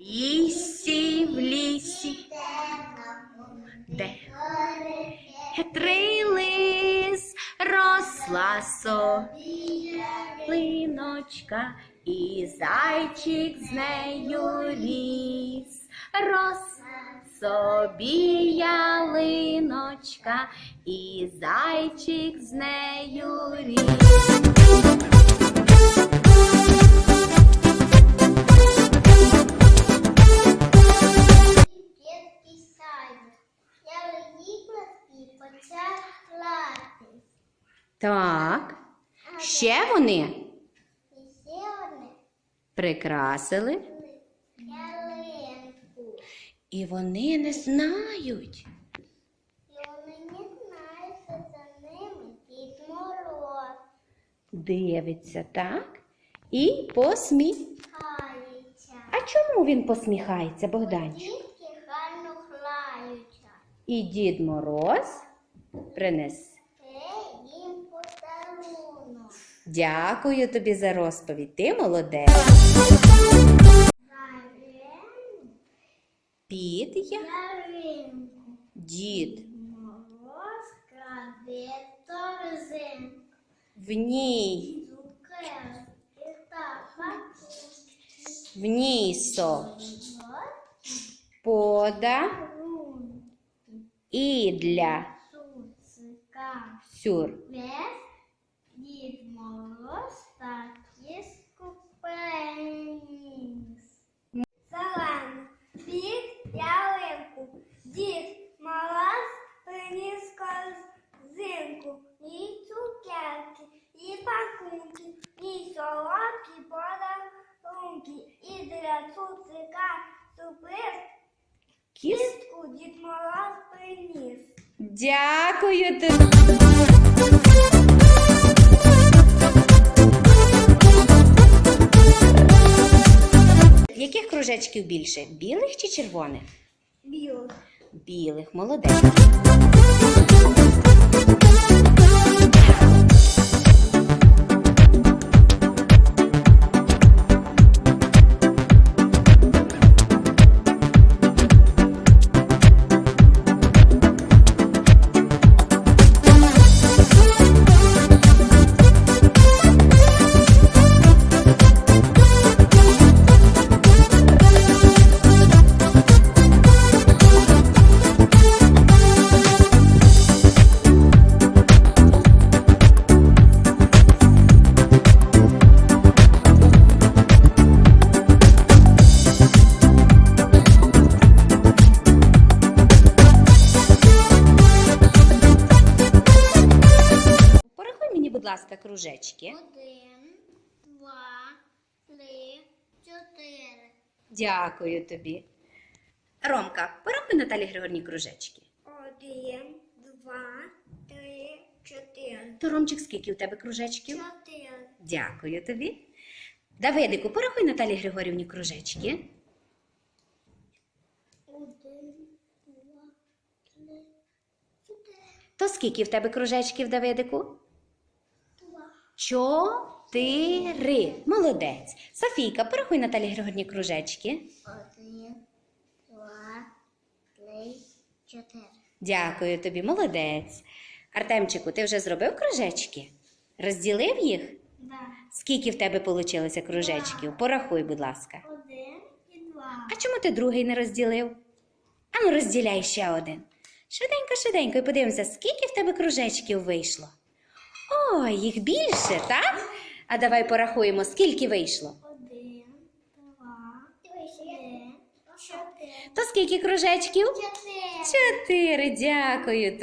Лісі в лісі. Де? Лис росла солиночка, і зайчик з нею ріс. Рос собі ялиночка, і зайчик з нею ріс. Так. Ще вони ще вони прикрасили. І вони не знають. І вони не знають, що за ними Дід Мороз. Дивиться, так? І посміхається. А чому він посміхається, Богданчик? Дітки гарно граються. І Дід Мороз принесе. Їм подарунок. Дякую тобі за розповідь. Ти молодець. Гарен Під я ялинку. дід. Мороз краде торзинку. В ній, Цукерки та пакунки. в ній со Вот пода рун, і для суцика. сюр. Без Солодкі подарунки. І для цуцика Кіс. кістку Дід Мороз приніс. Дякую тобі. Яких кружечків більше? Білих чи червоних? Білий. Білих, молодець. Будь ласка, кружечки. Один, два, три, чотири. Дякую тобі. Ромка, порахуй Наталі Григорівні кружечки. Один, два, три, чотири. То Ромчик, скільки у тебе кружечків? Чотири. Дякую тобі. Давидику, порахуй Наталі Григорівні кружечки. Один, два, три, чотири. То скільки в тебе кружечків, Давидику? Чотири. Молодець. Софійка, порахуй Наталі Григорівні кружечки. Один, два, три, чотири. Дякую тобі, молодець. Артемчику, ти вже зробив кружечки? Розділив їх? Да. Скільки в тебе вийшло кружечків? Порахуй, будь ласка. Один і два. А чому ти другий не розділив? Ану, розділяй ще один. Швиденько, швиденько, і подивимося, скільки в тебе кружечків вийшло. Ой, їх більше, так? А давай порахуємо, скільки вийшло. Один, два, три, чотири. То скільки кружечків? Чотири. Чотири, дякую